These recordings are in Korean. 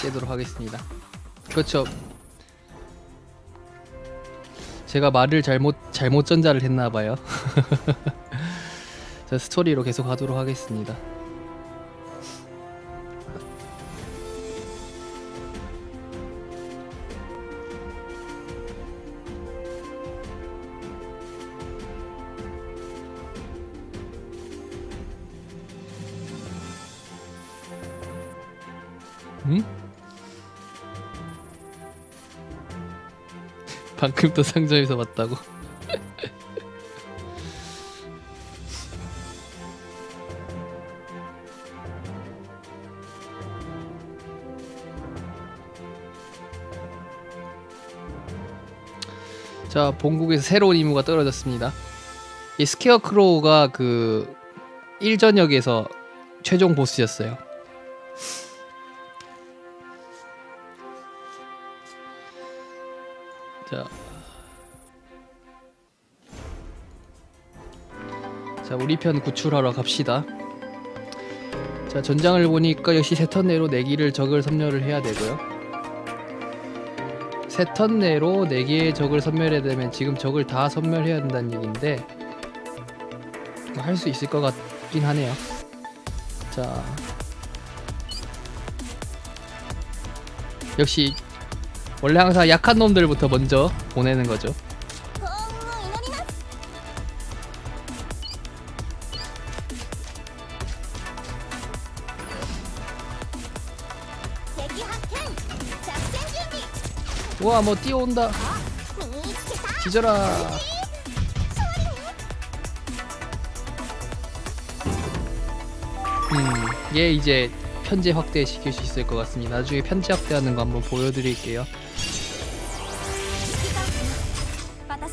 깨도록 하겠습니다. 그렇죠. 제가 말을 잘못 잘못 전자를 했나 봐요. 자 스토리로 계속 하도록 하겠습니다. 응? 방금 또 상점에서 봤다고? 자, 본국에서 새로운 임무가 떨어졌습니다. 이 스퀘어 크로우가 그 1전역에서 최종 보스였어요. 자. 자, 우리 편 구출하러 갑시다. 자, 전장을 보니까 역시 세 턴 내로 내기를 적을 섬멸을 해야 되고요. 세 턴 내로 네 개의 적을 섬멸해야 되면 지금 적을 다 섬멸해야 된다는 얘기인데 할 수 있을 것 같긴 하네요. 자. 역시 원래 항상 약한 놈들부터 먼저 보내는 거죠. 우와 뭐 뛰어온다. 뒤져라 음얘 이제 편제 확대시킬 수 있을 것 같습니다. 나중에 편제 확대하는 거 한번 보여드릴게요.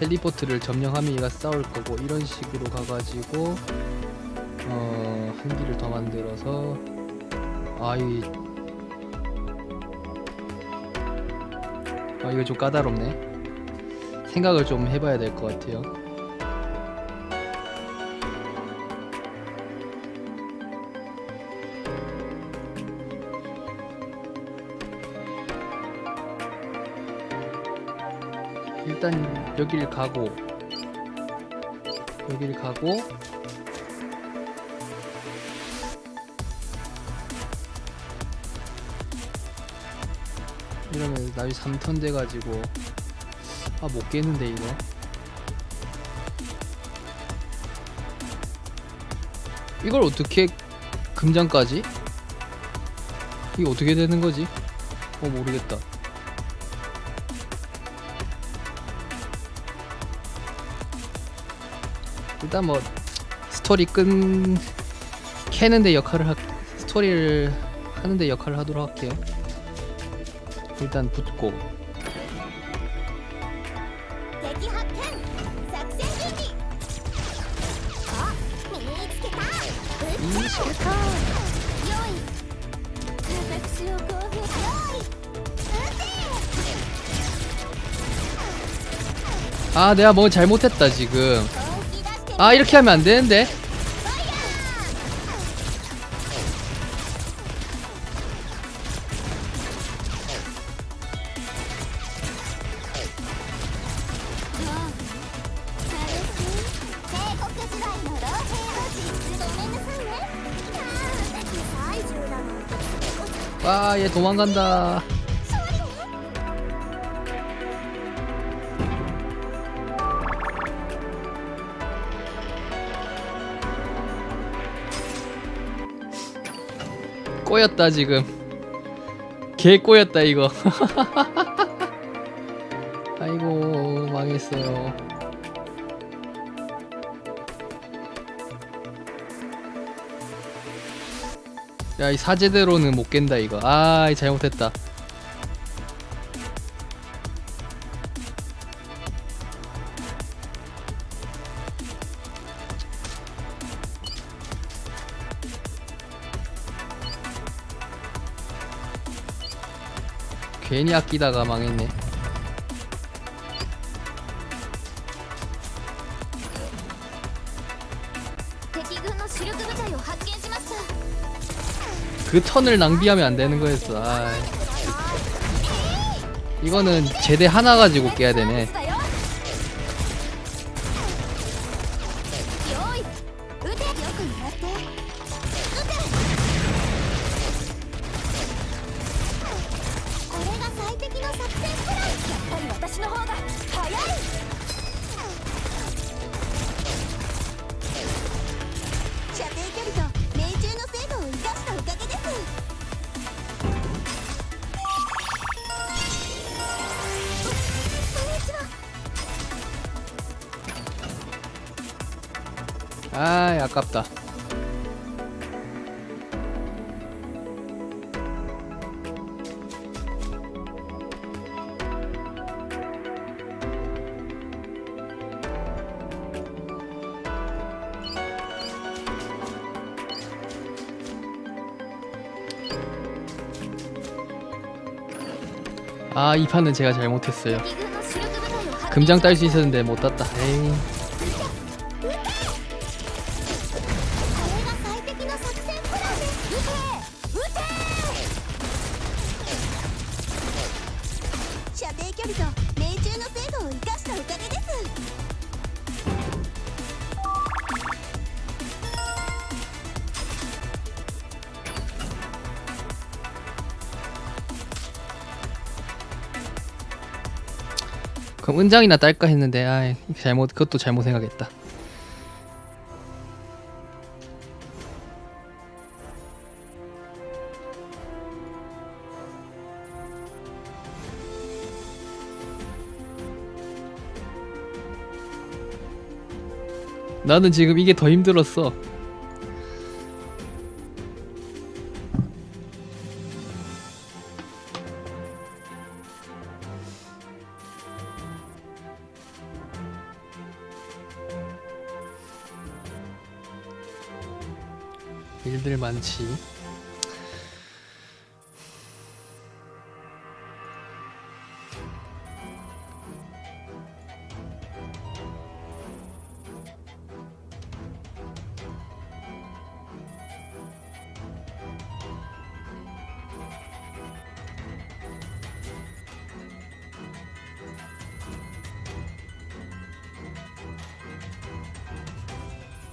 헬리포트를 점령하면 얘가 싸울 거고 이런 식으로 가가지고 어 한 기를 더 만들어서 아이 아 이거 좀 까다롭네. 생각을 좀 해봐야 될 것 같아요. 일단 여길 가고 여길 가고 이러면 나이 3턴 돼가지고 아 못 깨는데 이거 이걸 어떻게 금장까지? 이게 어떻게 되는 거지? 어 모르겠다 일단 뭐 스토리 끈 캐는데 역할을 하 스토리를 하는데 역할을 하도록 할게요. 일단 붙고. 아 내가 뭐 잘못했다 지금. 아 이렇게 하면 안 되는데. 아 얘 도망간다. 꼬였다 지금. 개 꼬였다 이거. 아이고 망했어요. 야 이 사제대로는 못 깬다 이거. 아 잘못했다 괜히 아끼다가 망했네 그 턴을 낭비하면 안 되는 거였어. 아. 이거는 제대 하나 가지고 깨야 되네. が最適の作戦プランやっぱり私の方が早い射程距離と命中の精度を生かしたおかげですこんにちは 아 아깝다 아 이 판은 제가 잘못했어요 敵軍の主力部隊を発見 금장 딸 수 있었는데 못 땄다 에이 これが最適の作戦プランです撃て撃て射程距離と命中の精度を生かしたおかげです「 그럼 은장이나 딸까 했는데 아 잘못 그것도 잘못 생각했다. 나는 지금 이게 더 힘들었어. 일들 많지.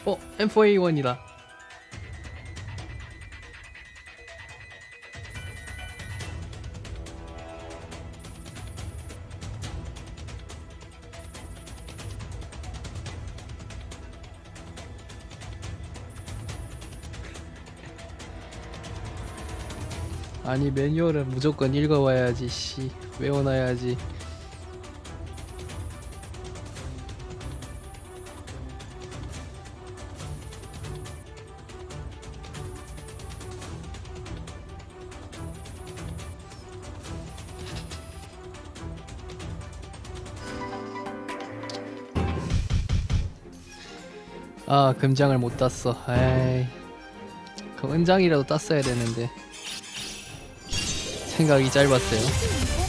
어, M4A1이다. 아니 매뉴얼은 무조건 읽어와야지 씨. 외워놔야지. 아 금장을 못 땄어. 에이. 그럼 은장이라도 땄어야 되는데 생각이 짧았어요.